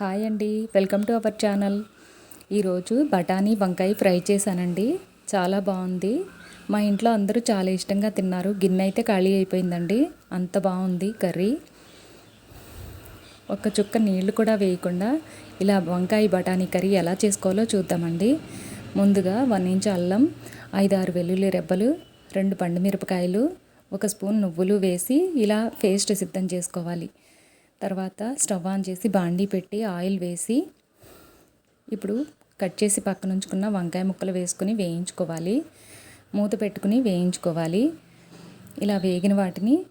Hi అండి. Welcome to our channel. ఈరోజు బఠానీ వంకాయ ఫ్రై చేశానండి. చాలా బాగుంది. మా ఇంట్లో అందరూ చాలా ఇష్టంగా తిన్నారు. గిన్నె అయితే ఖాళీ అయిపోయిందండి. అంత బాగుంది కర్రీ. ఒక చుక్క నీళ్ళు కూడా వేయకుండా ఇలా వంకాయ బఠానీ కర్రీ ఎలా చేసుకోవాలో చూద్దామండి. ముందుగా వన్ ఇంచ్ అల్లం ఐదారు వెల్లుల్లి రెబ్బలు రెండు పండు మిరపకాయలు ఒక స్పూన్ నువ్వులు వేసి ఇలా పేస్ట్ సిద్ధం చేసుకోవాలి. తర్వాత స్టవ్ ఆన్ చేసి బాండీ పెట్టి ఆయిల్ వేసి ఇప్పుడు కట్ చేసి పక్కన ఉంచుకున్న వంకాయ ముక్కలు వేసుకుని వేయించుకోవాలి. మూత పెట్టుకుని వేయించుకోవాలి. ఇలా వేగిన వాటిని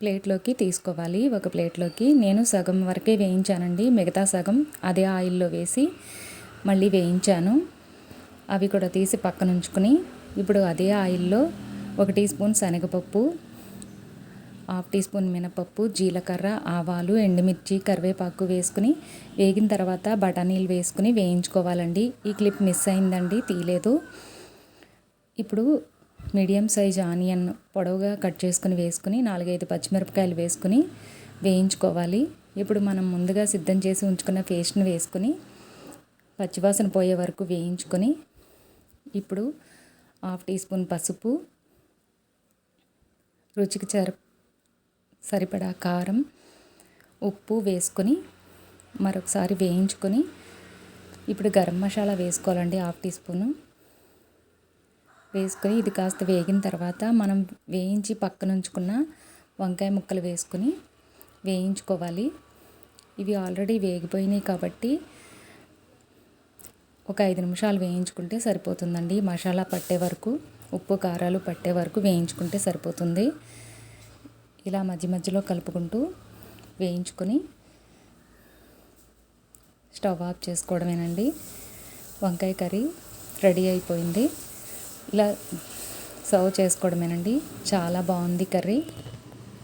ప్లేట్లోకి తీసుకోవాలి. ఒక ప్లేట్లోకి నేను సగం వరకే వేయించానండి. మిగతా సగం అదే ఆయిల్లో వేసి మళ్ళీ వేయించాను. అవి కూడా తీసి పక్కన ఉంచుకుని ఇప్పుడు అదే ఆయిల్లో ఒక టీ స్పూన్ శనగపప్పు హాఫ్ టీ స్పూన్ మినపప్పు జీలకర్ర ఆవాలు ఎండుమిర్చి కరివేపాకు వేసుకుని వేగిన తర్వాత బఠానీలు వేసుకుని వేయించుకోవాలండి. ఈ క్లిప్ మిస్ అయిందండి తీయలేదు. ఇప్పుడు మీడియం సైజ్ ఆనియన్ పొడవుగా కట్ చేసుకుని వేసుకుని నాలుగైదు పచ్చిమిరపకాయలు వేసుకుని వేయించుకోవాలి. ఇప్పుడు మనం ముందుగా సిద్ధం చేసి ఉంచుకున్న పేస్ట్ని వేసుకుని పచ్చివాసన పోయే వరకు వేయించుకొని ఇప్పుడు హాఫ్ టీ స్పూన్ పసుపు రుచికి సరి సరిపడా కారం ఉప్పు వేసుకొని మరొకసారి వేయించుకొని ఇప్పుడు గరం మసాలా వేసుకోవాలండి హాఫ్ టీ స్పూను. వేసుకొని ఇది కాస్త వేగిన తర్వాత మనం వేయించి పక్కన ఉంచుకున్న వంకాయ ముక్కలు వేసుకొని వేయించుకోవాలి. ఇవి ఆల్రెడీ వేగిపోయినాయి కాబట్టి ఒక ఐదు నిమిషాలు వేయించుకుంటే సరిపోతుందండి. మసాలా పట్టే వరకు ఉప్పు కారాలు పట్టే వరకు వేయించుకుంటే సరిపోతుంది. ఇలా మధ్య మధ్యలో కలుపుకుంటూ వేయించుకొని స్టవ్ ఆఫ్ చేసుకోవడమేనండి. వంకాయ కర్రీ రెడీ అయిపోయింది. ఇలా సర్వ్ చేసుకోవడమేనండి. చాలా బాగుంది కర్రీ.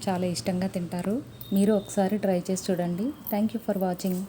చాలా ఇష్టంగా తింటారు. మీరు ఒకసారి ట్రై చేసి చూడండి. Thank you for watching